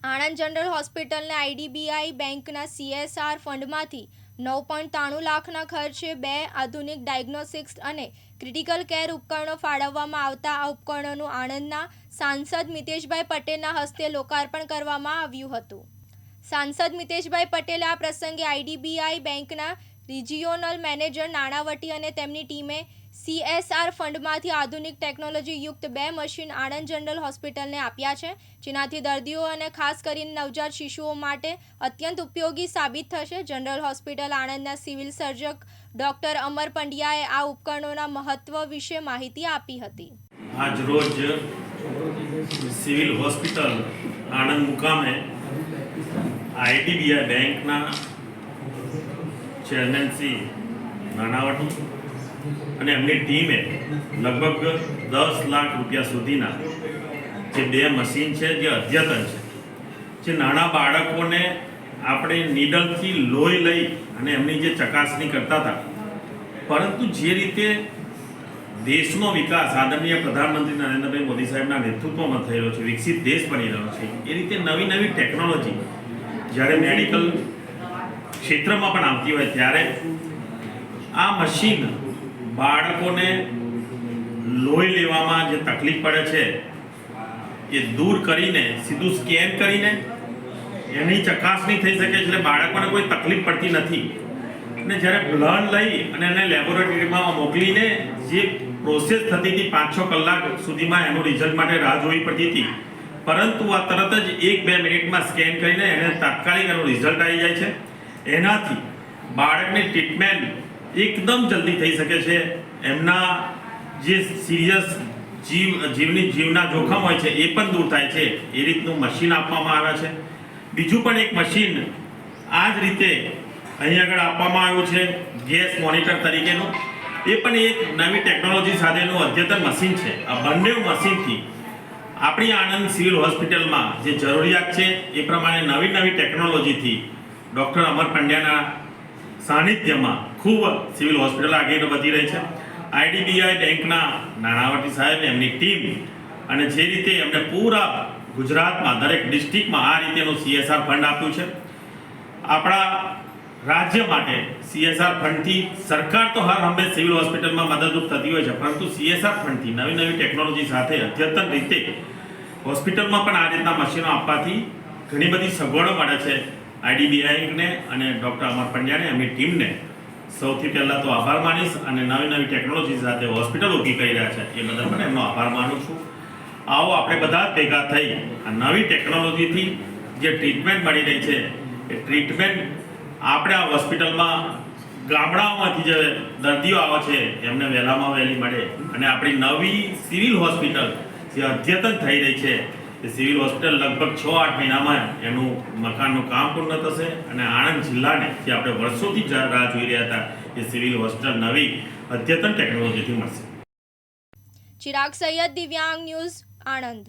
Anand general હોસ્પિટલને IDBI બેંકના CSR ફંડમાંથી નવ પોઈન્ટ ત્રાણું લાખના ખર્ચે બે આધુનિક ડાયગ્નોસ્ટિક્સ અને ક્રિટિકલ કેર ઉપકરણો ફાળવવામાં આવતા આ ઉપકરણોનું આણંદના સાંસદ મિતેશભાઈ પટેલના હસ્તે લોકાર્પણ કરવામાં આવ્યું હતું. સાંસદ મિતેશભાઈ પટેલે આ પ્રસંગે આઈડીબીઆઈ બેંકના રિજિયોનલ મેનેજર નાણાવટી અને તેમની ટીમે સીએસઆર ફંડમાંથી આધુનિક ટેકનોલોજી યુક્ત બે મશીન આણંદ જનરલ હોસ્પિટલને આપ્યા છે, જેનાથી દર્દીઓ અને ખાસ કરીને નવજાત શિશુઓ માટે અત્યંત ઉપયોગી સાબિત થશે. જનરલ હોસ્પિટલ આણંદના સિવિલ સર્જક ડોક્ટર અમર પંડ્યાએ આ ઉપકરણોના મહત્વ વિશે માહિતી આપી હતી. આજ સિવિલ હોસ્પિટલ આણંદ મુકામે આઈડીબીઆઈ બેંકના ચેરમેન શ્રી નાણાવટી અને એમની ટીમે લગભગ દસ લાખ રૂપિયા સુધીના જે બે મશીન છે, જે અદ્યતન છે, જે નાના બાળકોને આપણે નીડલથી લોહી લઈ અને એમની જે ચકાસણી કરતા હતા. પરંતુ જે રીતે દેશનો વિકાસ આદરણીય પ્રધાનમંત્રી નરેન્દ્રભાઈ મોદી સાહેબના નેતૃત્વમાં થયેલો છે, વિકસિત દેશ બની રહ્યો છે, એ રીતે નવી નવી ટેકનોલોજી જ્યારે મેડિકલ ક્ષેત્રમાં પણ આવતી હોય ત્યારે આ મશીન બાળકોને લોહી લેવામાં જે તકલીફ પડે છે, એ દૂર કરીને, સીધું સ્કેન કરીને, એની ચકાસણી થઈ શકે એટલે બાળકોને કોઈ તકલીફ પડતી નથી. અને જ્યારે બ્લડ લઈ અને એને લેબોરેટરીમાં મોકલીને જે પ્રોસેસ થતી હતી પાંચ છ કલાક સુધીમાં, એનું રિઝલ્ટ માટે રાહ જોવી પડતી હતી. પરંતુ આ તરત જ એક બે મિનિટમાં સ્કેન કરીને એને તાત્કાલિક એનું રિઝલ્ટ આવી જાય છે. એનાથી બાળકની ટ્રીટમેન્ટ એકદમ જલ્દી થઈ શકે છે. એમના જે સિરિયસ જીવ, જીવની, જીવના જોખમ હોય છે, એ પણ દૂર થાય છે. એ રીતનું મશીન આપવામાં આવે છે. બીજું પણ એક મશીન આ જ રીતે અહીં આગળ આપવામાં આવ્યું છે, ગેસ મોનિટર તરીકેનું. એ પણ એક નવી ટેકનોલોજી સાથેનું અદ્યતન મશીન છે. આ બંને મશીનથી આપણી આણંદ સિવિલ હોસ્પિટલમાં જે જરૂરિયાત છે, એ પ્રમાણે નવી નવી ટેકનોલોજીથી ડૉક્ટર અમર પંડ્યાના સાનિધ્યમાં ખૂબ સિવિલ હોસ્પિટલ આગળ વધી રહી છે. આઈડીબીઆઈ બેંકના નાણાવટી સાહેબ એમની ટીમ અને જે રીતે એમને પૂરા ગુજરાતમાં દરેક ડિસ્ટ્રિક્ટમાં આ રીતેનું સીએસઆર ફંડ આપ્યું છે. આપણા રાજ્ય માટે સીએસઆર ફંડથી સરકાર તો હર હંમેશ સિવિલ હોસ્પિટલમાં મદદરૂપ થતી હોય છે, પરંતુ સીએસઆર ફંડથી નવી નવી ટેકનોલોજી સાથે અદ્યતન રીતે હોસ્પિટલમાં પણ આ રીતના મશીનો આપવાથી ઘણી બધી સગવડો મળે છે. આઈડીબીઆઈને અને ડૉક્ટર અમર પંડ્યાને, એમની ટીમને. સૌથી પહેલાં તો આભાર માનીશ અને નવી નવી ટેકનોલોજી સાથે હોસ્પિટલ ઊભી કરી રહ્યા છે. એ બદલ પણ એમનો આભાર માનું છું. આવો આપણે બધા ભેગા થઈ આ નવી ટેકનોલોજીથી જે ટ્રીટમેન્ટ મળી રહી છે, એ ટ્રીટમેન્ટ આપણે આ હોસ્પિટલમાં ગામડાઓમાંથી જે દર્દીઓ આવે છે, એમને વહેલામાં વહેલી મળે. અને આપણી નવી સિવિલ હોસ્પિટલ જે અદ્યતન થઈ રહી છે સિવિલ હોસ્પિટલ લગભગ છ, આઠ મહિનામાં એનું મકાનનું કામ પૂર્ણ થશે અને આણંદ જિલ્લાને, જે આપણે વર્ષોથી રાહ જોઈ રહ્યા હતા એ સિવિલ હોસ્પિટલ નવી અદ્યતન ટેકનોલોજીથી મળશે. ચિરાગ સૈયદ દિવ્યાંગ ન્યૂઝ આણંદ.